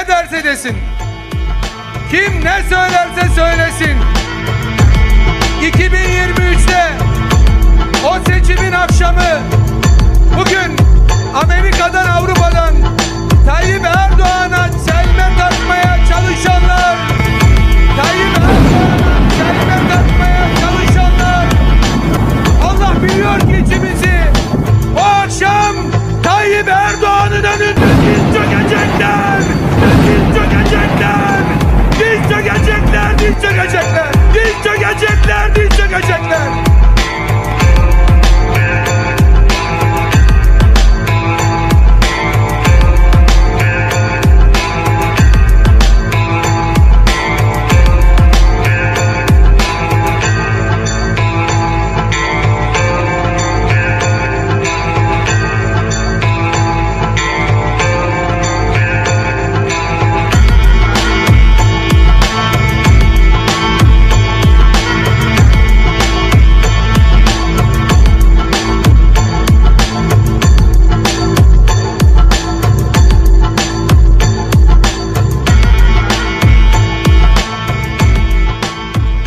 ne derse desin. Kim ne söylerse söylesin.